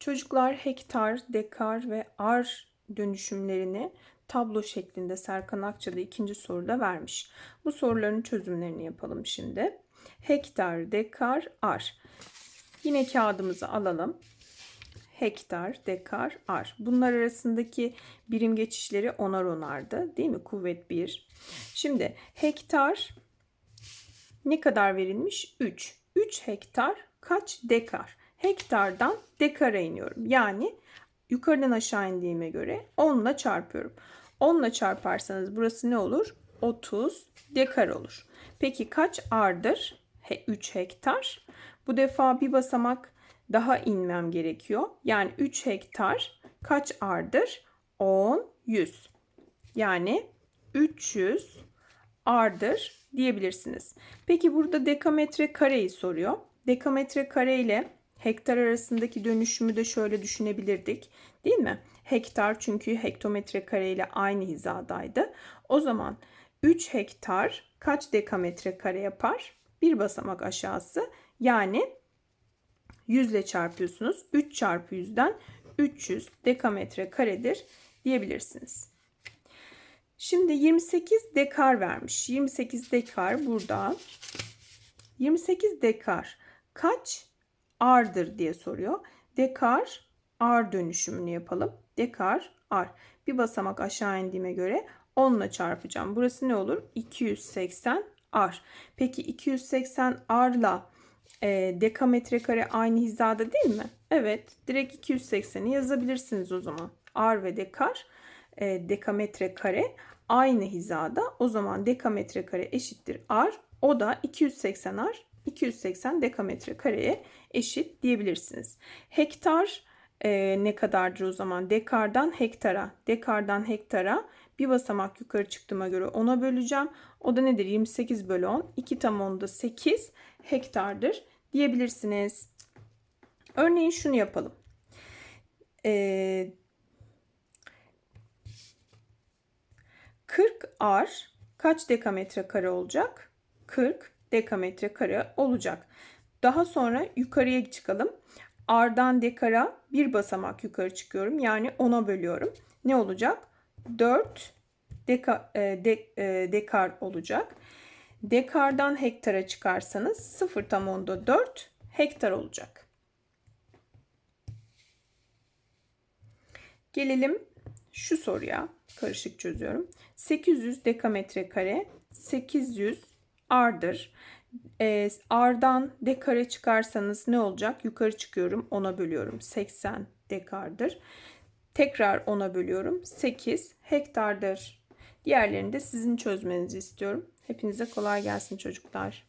Çocuklar hektar, dekar ve ar dönüşümlerini tablo şeklinde Serkan Akça'da ikinci soruda vermiş. Bu soruların çözümlerini yapalım şimdi. Hektar, dekar, ar. Yine kağıdımızı alalım. Hektar, dekar, ar. Bunlar arasındaki birim geçişleri onar onardı. Değil mi? Kuvvet 1. Şimdi hektar ne kadar verilmiş? 3. 3 hektar kaç dekar? Hektardan dekara iniyorum. Yani yukarıdan aşağı indiğime göre 10 ile çarpıyorum. 10 ile çarparsanız burası ne olur? 30 dekar olur. Peki kaç ardır? He, 3 hektar. Bu defa bir basamak daha inmem gerekiyor. Yani 3 hektar kaç ardır? 10, 100. Yani 300 ardır diyebilirsiniz. Peki burada dekametre kareyi soruyor. Dekametre kare ile hektar arasındaki dönüşümü de şöyle düşünebilirdik. Değil mi? Hektar çünkü hektometre kare ile aynı hizadaydı. O zaman 3 hektar kaç dekametre kare yapar? Bir basamak aşağısı. Yani 100 ile çarpıyorsunuz. 3 çarpı 100'den 300 dekametre karedir diyebilirsiniz. Şimdi 28 dekar vermiş. 28 dekar burada. 28 dekar kaç ardır diye soruyor. Dekar ar dönüşümünü yapalım. Dekar ar. Bir basamak aşağı indiğime göre 10 ile çarpacağım. Burası ne olur? 280 ar. Peki 280 arla e, dekametre kare aynı hizada değil mi? Evet. Direkt 280'i yazabilirsiniz o zaman. Ar ve dekar e, dekametre kare aynı hizada. O zaman dekametre kare eşittir ar. O da 280 ar 280 dekametre kareye eşit diyebilirsiniz. Hektar e, ne kadardır o zaman? Dekardan hektara. Dekardan hektara bir basamak yukarı çıktığıma göre 10'a böleceğim. O da nedir? 28 bölü 10. 2 tam 10'da 8 hektardır diyebilirsiniz. Örneğin şunu yapalım. Ee, 40 ar kaç dekametre kare olacak? 40 dekametre kare olacak. Daha sonra yukarıya çıkalım. Ardan dekara bir basamak yukarı çıkıyorum. Yani 10'a bölüyorum. Ne olacak? 4 deka, e, de, e, dekar olacak. Dekardan hektara çıkarsanız 0 tam onda 4 hektar olacak. Gelelim şu soruya. Karışık çözüyorum. 800 dekametre kare 800 ardır. E, ardan dekare çıkarsanız ne olacak? Yukarı çıkıyorum. 10'a bölüyorum. 80 dekardır. Tekrar 10'a bölüyorum. 8 hektardır. Diğerlerini de sizin çözmenizi istiyorum. Hepinize kolay gelsin çocuklar.